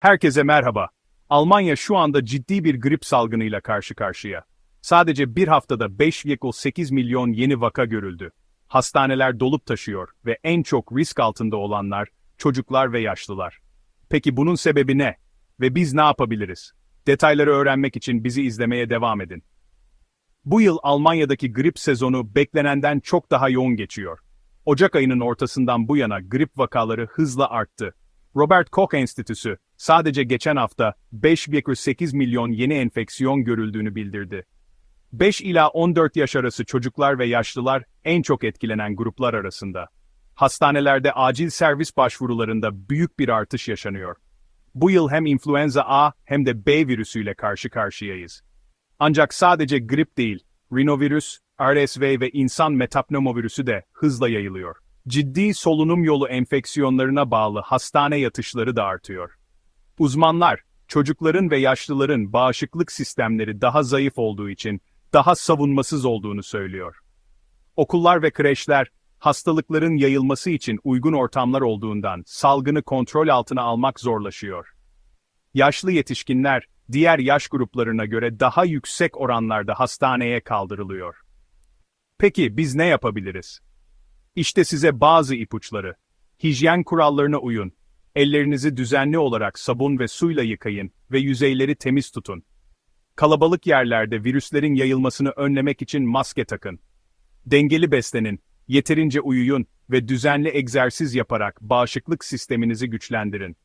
Herkese merhaba. Almanya şu anda ciddi bir grip salgınıyla karşı karşıya. Sadece bir haftada 5,8 milyon yeni vaka görüldü. Hastaneler dolup taşıyor ve en çok risk altında olanlar çocuklar ve yaşlılar. Peki bunun sebebi ne? Ve biz ne yapabiliriz? Detayları öğrenmek için bizi izlemeye devam edin. Bu yıl Almanya'daki grip sezonu beklenenden çok daha yoğun geçiyor. Ocak ayının ortasından bu yana grip vakaları hızla arttı. Robert Koch Enstitüsü sadece geçen hafta 5,8 milyon yeni enfeksiyon görüldüğünü bildirdi. 5 ila 14 yaş arası çocuklar ve yaşlılar en çok etkilenen gruplar arasında. Hastanelerde acil servis başvurularında büyük bir artış yaşanıyor. Bu yıl hem influenza A hem de B virüsüyle karşı karşıyayız. Ancak sadece grip değil, rinovirüs, RSV ve insan metapneumovirüsü de hızla yayılıyor. Ciddi solunum yolu enfeksiyonlarına bağlı hastane yatışları da artıyor. Uzmanlar, çocukların ve yaşlıların bağışıklık sistemleri daha zayıf olduğu için daha savunmasız olduğunu söylüyor. Okullar ve kreşler, hastalıkların yayılması için uygun ortamlar olduğundan salgını kontrol altına almak zorlaşıyor. Yaşlı yetişkinler, diğer yaş gruplarına göre daha yüksek oranlarda hastaneye kaldırılıyor. Peki biz ne yapabiliriz? İşte size bazı ipuçları. Hijyen kurallarına uyun. Ellerinizi düzenli olarak sabun ve suyla yıkayın ve yüzeyleri temiz tutun. Kalabalık yerlerde virüslerin yayılmasını önlemek için maske takın. Dengeli beslenin, yeterince uyuyun ve düzenli egzersiz yaparak bağışıklık sisteminizi güçlendirin.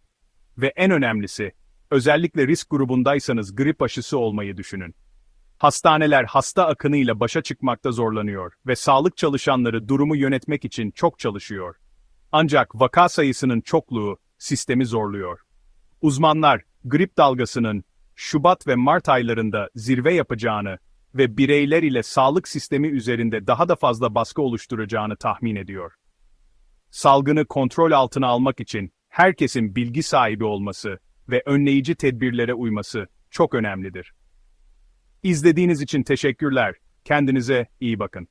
Ve en önemlisi, özellikle risk grubundaysanız grip aşısı olmayı düşünün. Hastaneler hasta akınıyla başa çıkmakta zorlanıyor ve sağlık çalışanları durumu yönetmek için çok çalışıyor. Ancak vaka sayısının çokluğu sistemi zorluyor. Uzmanlar, grip dalgasının Şubat ve Mart aylarında zirve yapacağını ve bireyler ile sağlık sistemi üzerinde daha da fazla baskı oluşturacağını tahmin ediyor. Salgını kontrol altına almak için herkesin bilgi sahibi olması ve önleyici tedbirlere uyması çok önemlidir. İzlediğiniz için teşekkürler. Kendinize iyi bakın.